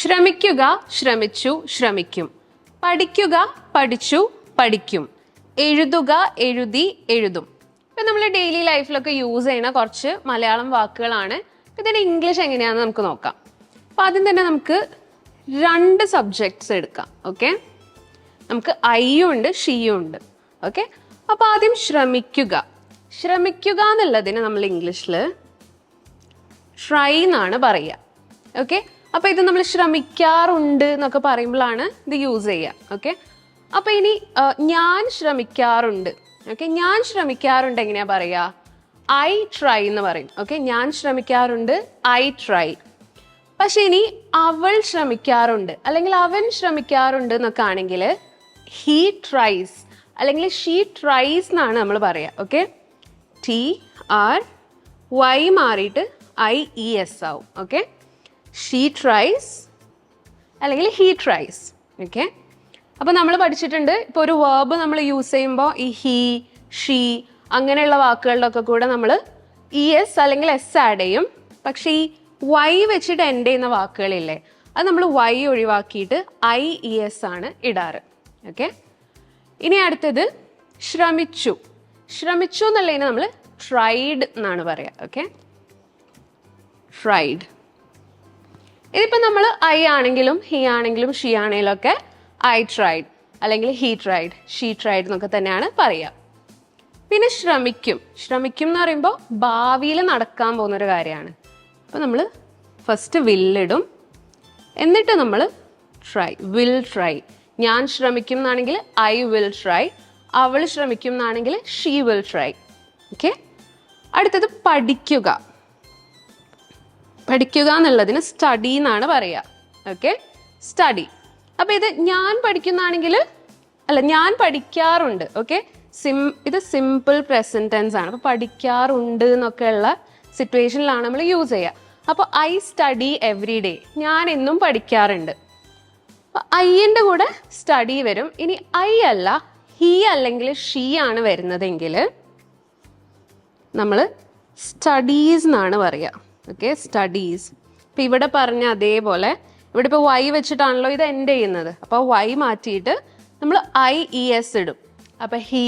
ശ്രമിക്കുക ശ്രമിച്ചു ശ്രമിക്കും. പഠിക്കുക പഠിച്ചു പഠിക്കും. എഴുതുക എഴുതി എഴുതും. ഇപ്പം നമ്മൾ ഡെയിലി ലൈഫിലൊക്കെ യൂസ് ചെയ്യുന്ന കുറച്ച് മലയാളം വാക്കുകളാണ്. ഇതിന്റെ ഇംഗ്ലീഷ് എങ്ങനെയാണെന്ന് നമുക്ക് നോക്കാം. അപ്പം ആദ്യം തന്നെ നമുക്ക് രണ്ട് സബ്ജക്ട്സ് എടുക്കാം ഓക്കെ നമുക്ക് ഐയും ഉണ്ട് ഷീയും ഉണ്ട് ഓക്കെ അപ്പോൾ ആദ്യം ശ്രമിക്കുക. ശ്രമിക്കുക എന്നുള്ളതിന് നമ്മൾ ഇംഗ്ലീഷിൽ ട്രൈ എന്നാണ് പറയുക ഓക്കെ അപ്പോൾ ഇത് നമ്മൾ ശ്രമിക്കാറുണ്ട് എന്നൊക്കെ പറയുമ്പോഴാണ് ഇത് യൂസ് ചെയ്യുക ഓക്കെ അപ്പോൾ ഇനി ഞാൻ ശ്രമിക്കാറുണ്ട് ഓക്കെ ഞാൻ ശ്രമിക്കാറുണ്ട് എങ്ങനെയാ പറയുക? ഐ ട്രൈ എന്ന് പറയും ഓക്കെ ഞാൻ ശ്രമിക്കാറുണ്ട് ഐ ട്രൈ പക്ഷെ ഇനി അവൾ ശ്രമിക്കാറുണ്ട് അല്ലെങ്കിൽ അവൻ ശ്രമിക്കാറുണ്ട് എന്നൊക്കെ ആണെങ്കിൽ ഹീ ട്രൈസ് അല്ലെങ്കിൽ ഷീ ട്രൈസ് എന്നാണ് നമ്മൾ പറയുക ഓക്കെ ടി ആർ വൈ മാറിയിട്ട് ഐ ഇ എസ് ആവും ഓക്കെ ഷീ ട്രൈസ് അല്ലെങ്കിൽ ഹീ ട്രൈസ് ഓക്കെ അപ്പോൾ നമ്മൾ പഠിച്ചിട്ടുണ്ട് ഇപ്പോൾ ഒരു വേർബ് നമ്മൾ യൂസ് ചെയ്യുമ്പോൾ ഈ ഹീ ഷീ അങ്ങനെയുള്ള വാക്കുകളിലൊക്കെ കൂടെ നമ്മൾ ഇ എസ് അല്ലെങ്കിൽ എസ് ആഡ് ചെയ്യും. പക്ഷേ ഈ വൈ വെച്ചിട്ട് എൻഡ് ചെയ്യുന്ന വാക്കുകളില്ലേ അത് നമ്മൾ വൈ ഒഴിവാക്കിയിട്ട് ഐ ഇ എസ് ആണ് ഇടാറ്. ഓക്കെ ഇനി അടുത്തത് ശ്രമിച്ചു. ശ്രമിച്ചു എന്നുള്ളതിന് നമ്മൾ ട്രൈഡ് എന്നാണ് പറയുക ഓക്കെ ട്രൈഡ് ഇതിപ്പോൾ നമ്മൾ ഐ ആണെങ്കിലും ഹി ആണെങ്കിലും ഷീ ആണെങ്കിലും ഒക്കെ ഐ ട്രൈഡ് അല്ലെങ്കിൽ ഹീ ട്രൈഡ് ഷീ ട്രൈഡ് എന്നൊക്കെ തന്നെയാണ് പറയുക പിന്നെ ശ്രമിക്കും. ശ്രമിക്കും എന്ന് പറയുമ്പോൾ ഭാവിയിൽ നടക്കാൻ പോകുന്ന ഒരു കാര്യമാണ് അപ്പോൾ നമ്മൾ ഫസ്റ്റ് വില്ലിടും എന്നിട്ട് നമ്മൾ ട്രൈ വിൽ ട്രൈ ഞാൻ ശ്രമിക്കും എന്നാണെങ്കിൽ ഐ വിൽ ട്രൈ അവൾ ശ്രമിക്കും എന്നാണെങ്കിൽ ഷീ വിൽ ട്രൈ ഓക്കെ അടുത്തത് പഠിക്കുക. പഠിക്കുക എന്നുള്ളതിന് സ്റ്റഡി എന്നാണ് പറയുക. ഓക്കെ സ്റ്റഡി അപ്പോൾ ഇത് ഞാൻ പഠിക്കുന്നതാണെങ്കിൽ അല്ല ഞാൻ പഠിക്കാറുണ്ട്. ഓക്കെ സിം ഇത് സിമ്പിൾ പ്രസന്റ് ടെൻസ് ആണ്. അപ്പോൾ പഠിക്കാറുണ്ട് എന്നൊക്കെയുള്ള സിറ്റുവേഷനിലാണ് നമ്മൾ യൂസ് ചെയ്യുക. അപ്പോൾ ഐ സ്റ്റഡി എവറി ഡേ ഞാൻ എന്നും പഠിക്കാറുണ്ട്. അപ്പോൾ ഐന്റെ കൂടെ സ്റ്റഡി വരും. ഇനി ഐ അല്ല ഹി അല്ലെങ്കിൽ ഷീ ആണ് വരുന്നതെങ്കിൽ നമ്മൾ സ്റ്റഡീസ് എന്നാണ് പറയുക. ഓക്കെ സ്റ്റഡീസ് ഇപ്പം ഇവിടെ പറഞ്ഞ അതേപോലെ ഇവിടെ ഇപ്പോൾ വൈ വെച്ചിട്ടാണല്ലോ ഇത് എൻഡ് ചെയ്യുന്നത്. അപ്പോൾ വൈ മാറ്റിയിട്ട് നമ്മൾ ഐ ഇ എസ് ഇടും. അപ്പോൾ ഹി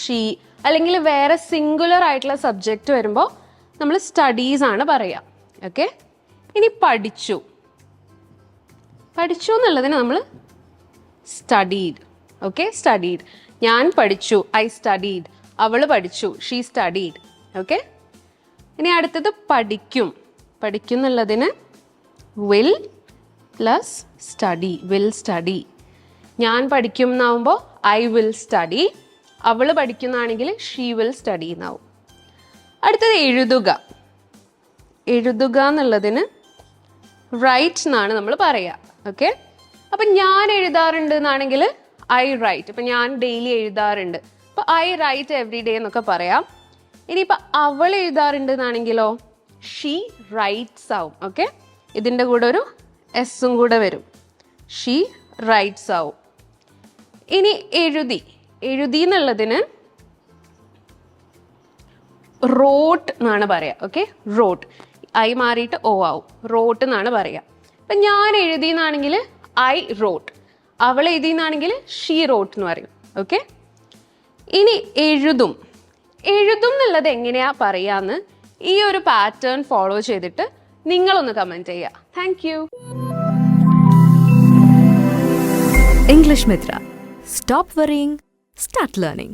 ഷീ അല്ലെങ്കിൽ വേറെ സിംഗുലർ ആയിട്ടുള്ള സബ്ജക്റ്റ് വരുമ്പോൾ നമ്മൾ സ്റ്റഡീസ് ആണ് പറയുക ഓക്കെ ഇനി പഠിച്ചു. പഠിച്ചു എന്നുള്ളതിന് നമ്മൾ സ്റ്റഡീഡ് ഓക്കെ സ്റ്റഡീഡ് ഞാൻ പഠിച്ചു ഐ സ്റ്റഡീഡ് അവൾ പഠിച്ചു ഷീ സ്റ്റഡീഡ് ഓക്കെ ഇനി അടുത്തത് പഠിക്കും. പഠിക്കും എന്നുള്ളതിന് will plus study will study ഞാൻ പഠിക്കും എന്നാവുമ്പോൾ ഐ വിൽ സ്റ്റഡി അവൾ പഠിക്കുന്നതാണെങ്കിൽ ഷീ വിൽ സ്റ്റഡി എന്നാവും. അടുത്തത് എഴുതുക. എഴുതുക എന്നുള്ളതിന് റൈറ്റ് എന്നാണ് നമ്മൾ പറയുക ഓക്കെ അപ്പം ഞാൻ എഴുതാറുണ്ട് എന്നാണെങ്കിൽ ഐ റൈറ്റ് ഇപ്പം ഞാൻ ഡെയിലി എഴുതാറുണ്ട്. അപ്പോൾ ഐ റൈറ്റ് എവറി ഡേ എന്നൊക്കെ പറയാം. ഇനിയിപ്പോൾ അവൾ എഴുതാറുണ്ട് എന്നാണെങ്കിലോ ഷീ റൈറ്റ്സ് ആവും ഓക്കെ ഇതിന്റെ കൂടെ ഒരു എസ്സും കൂടെ വരും. ഷീ റൈറ്റ്സ് ആവും ഇനി എഴുതി. എഴുതി എന്നുള്ളതിന് റോട്ട് എന്നാണ് പറയുക ഓക്കെ റോട്ട് ഐ മാറിയിട്ട് ഓ ആവും. റോട്ട് എന്നാണ് പറയുക അപ്പം ഞാൻ എഴുതി എന്നാണെങ്കിൽ ഐ റോട്ട് അവൾ എഴുതി എന്നാണെങ്കിൽ ഷീ റോട്ട് എന്ന് പറയും ഓക്കെ ഇനി എഴുതും. എഴുതും എന്നുള്ളത് എങ്ങനെയാ പറയാന്ന് ഈ ഒരു പാറ്റേൺ ഫോളോ ചെയ്തിട്ട് നിങ്ങളൊന്ന് കമന്റ് ചെയ്യുക thank you English Mitra stop worrying start learning.